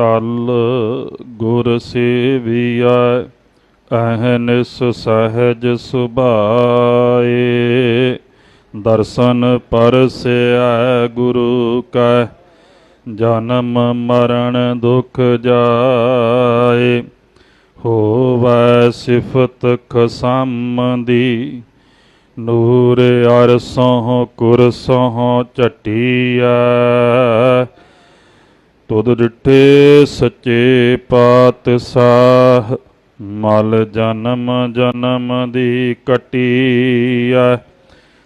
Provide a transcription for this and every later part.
ਟਲ ਗੁਰ ਸੇਵੀਐ ਅਹਨਿਸ ਸਹਿਜ ਸੁਭਾਏ। ਦਰਸ਼ਨ ਪਰਸੈ ਗੁਰੂ ਕੈ, ਜਨਮ ਮਰਨ ਦੁਖ ਜਾਏ। ਹੋਵੈ ਸਿਫਤ ਖਸਮ ਦੀ ਨੂਰ ਅਰਸੋਂ ਕੁਰਸੋਂ ਝਟੀਐ। ਤੁਧ ਡਿਠੇ ਸੱਚੇ ਪਾਤਸ਼ਾਹ, ਮਲ ਜਨਮ ਜਨਮ ਦੀ ਕਟੀਐ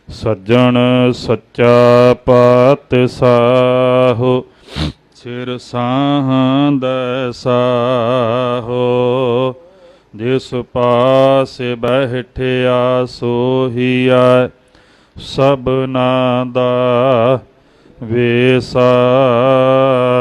ਸੱਜਣ ਸੱਚਾ ਪਾਤਸ਼ਾਹ, ਸਿਰ ਸਾਹੰਦੈ ਸਾਹੋ। ਜਿਸ ਪਾਸੇ ਬਹਿਠਿਆ ਸੋਹੀਐ ਸਭਨਾ ਦਾ ਵੇਸਾ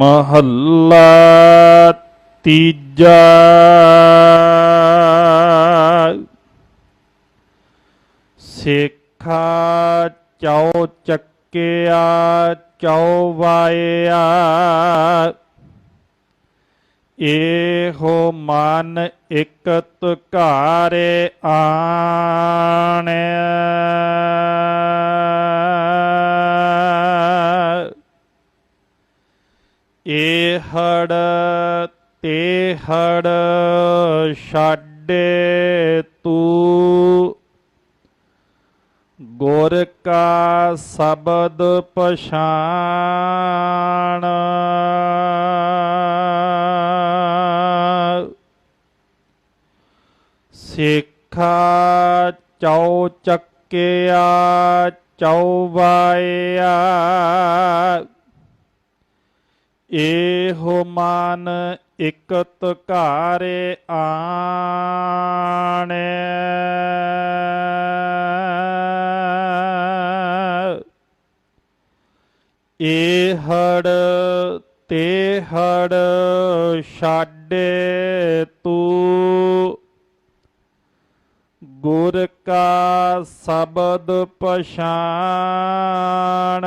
ਮਹੱਲਾ ਤੀਜਾ। ਸ਼ੇਖਾ ਚੌ ਚੱਕਿਆ ਚੌ ਵਾਇਆ। ਇਹੋ ਮਨ ਇਕਤ ਘਾਰੇ ਆਣਿਆ। ਇਹੜ ਤੇ ਹੜ ਛਾਡੇ ਤੂੰ। ਗੁਰ ਕਾ ਸ਼ਬਦ ਪਛਾਣ। ਸਿੱਖਾ ਚੌ ਚੱਕਿਆ ਚੌ ਵਾਇਆ। ਇਹੋ ਮਨ ਇਕਤ ਘਾਰੇ ਆਣਿਆ ਇਹ ਹੜ ਤੇ ਹੜ ਛਾਡੇ ਤੂੰ। ਗੁਰ ਕਾ ਸ਼ਬਦ ਪਛਾਣ।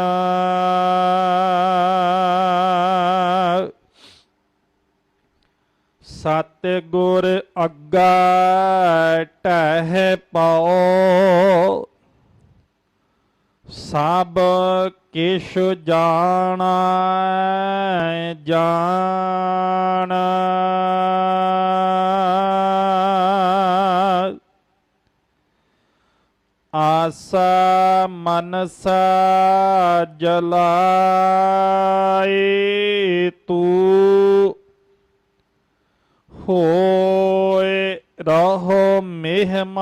ਸਤ ਗੁਰ ਅੱਗਾ ਟਹਿ ਪਾਓ। ਸਭ ਕਿਛ ਜਾਣਾ ਜਾਣ। ਆਸਾ ਮਨਸਾ ਜਲਾਈ ਤੂੰ। ਹੋਏ ਰਹੋ ਮਹਿਮਾਨ।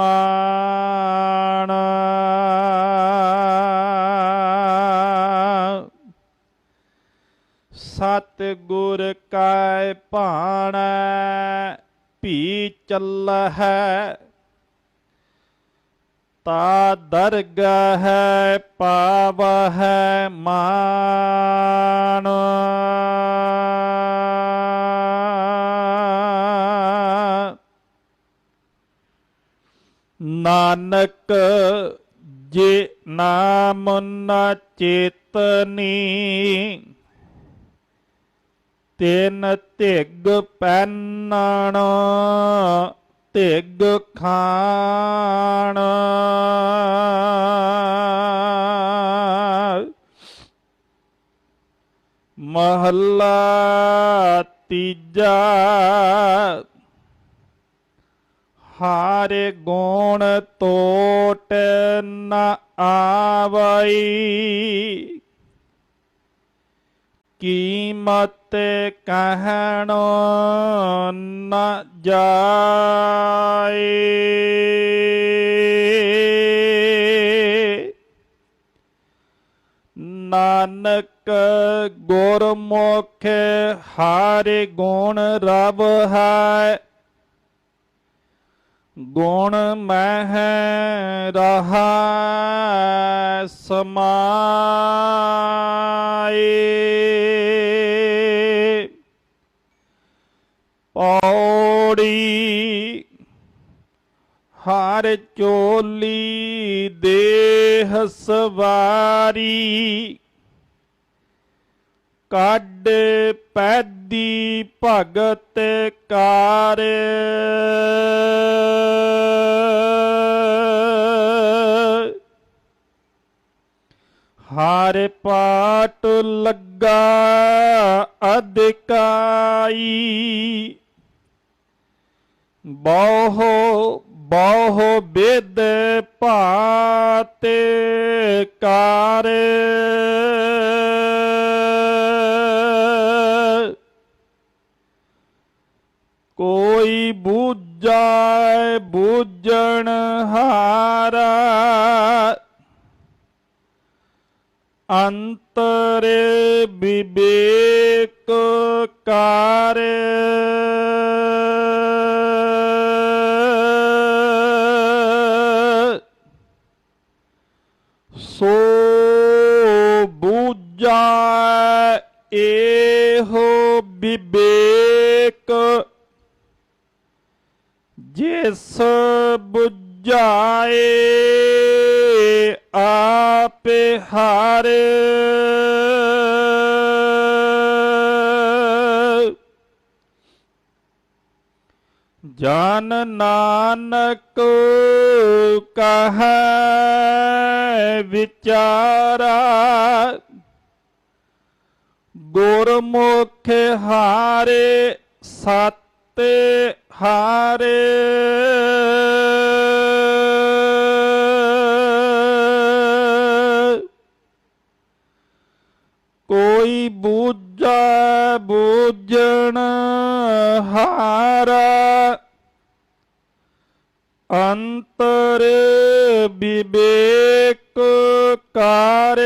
ਸਤ ਗੁਰ ਕੈ ਭਾਣੈ ਭੀ ਚੱਲਹਿ ਤਾ ਦਰਗਹ ਪਾਵਹਿ ਮਾਨ। ਨਾਨਕ ਜੇ ਨਾਮ ਨ ਚੇਤਨੀ ਤਿਨ ਧਿਗ ਪੈਨਣ ਧਿਗ ਖਾਣ। ਮਹੱਲਾ ਤੀਜਾ ਹਾਰੇ ਗੁਣ ਤੋਟ ਨ ਆਵਈ। ਕੀਮਤ ਕਹਿਣ ਨ ਜਾਏ। ਨਾਨਕ ਗੁਰਮੁਖ ਹਾਰੇ ਗੁਣ ਰਬ ਹੈ। ਗੁਣ ਮਹਿ ਰਹਾ ਸਮਾਏ। ਪੌੜੀ ਹਰ ਚੋਲੀ ਦੇਹ ਸਵਾਰੀ ਕੱਢ ਪੈਦੀ ਭਗਤ ਕਾਰ। ਹਾਰੇ ਪਾਟ ਲੱਗਾ ਅਧਿਕਾਈ। ਬਹੁ ਬਹੁ ਬਿਦ ਭਾਤ ਕਾਰ। ਕੋਈ ਬੂਝੈ ਬੂਝਣ ਹਾਰਾ ਅੰਤਰ ਵਿਵੇਕ ਕਾਰ। ਸੋ ਬੂਝਾ ਇਹੋ ਵਿਵੇਕ ਜਿਸ ਬੁਝਾਏ ਹਾਰ। ਜਨ ਨਾਨਕ ਕਹੈ ਵਿਚਾਰਾ ਗੁਰਮੁਖ ਹਾਰੇ ਸਤ ਹਾਰੇ। ਕੋਈ ਬੂਝਾ ਬੂਝਣ ਹਾਰਾ ਅੰਤਰ ਵਿਵੇਕ ਕਾਰ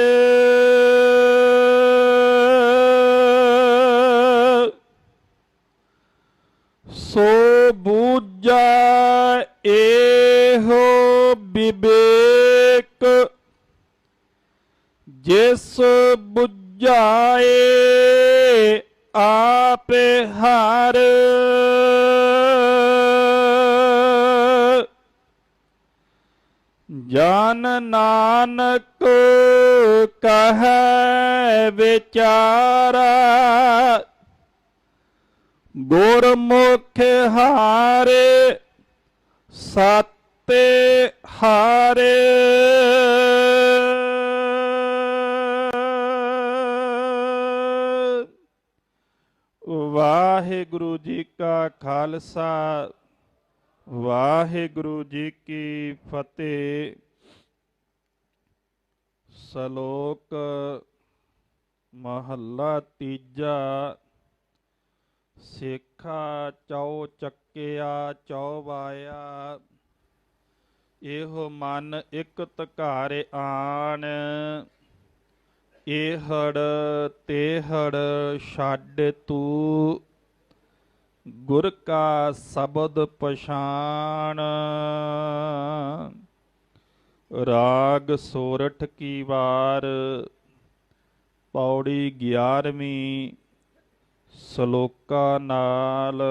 ਸੋ ਬੂਝਾ ਇਹੋ ਵਿਵੇਕ ਜਿਸ ਜਾਏ ਆਪ ਹਰ। ਜਨ ਨਾਨਕ ਕਹੈ ਵਿਚਾਰਾ। ਗੁਰਮੁਖ ਹਾਰੇ ਸਤੇ ਹਾਰੇ। ਵਾਹਿਗੁਰੂ ਜੀ ਕਾ ਖਾਲਸਾ, ਵਾਹਿਗੁਰੂ ਜੀ ਕੀ ਫਤਿਹ। ਸ਼ਲੋਕ ਮਹੱਲਾ ਤੀਜਾ, ਸੇਖਾ ਚੌ ਚੱਕਿਆ ਚੌਬਾਇਆ ਇਹੋ ਮਨ ਇਕ ਧਕਾਰੇ ਆਣ। ਏਹੜ ਤੇਹੜ ਛੱਡ ਤੂੰ, ਗੁਰ ਕਾ ਸ਼ਬਦ ਪਛਾਣ। ਰਾਗ ਸੋਰਠ ਕੀ ਵਾਰ, ਪੌੜੀ 11ਵੀਂ ਸ਼ਲੋਕਾ ਨਾਲ।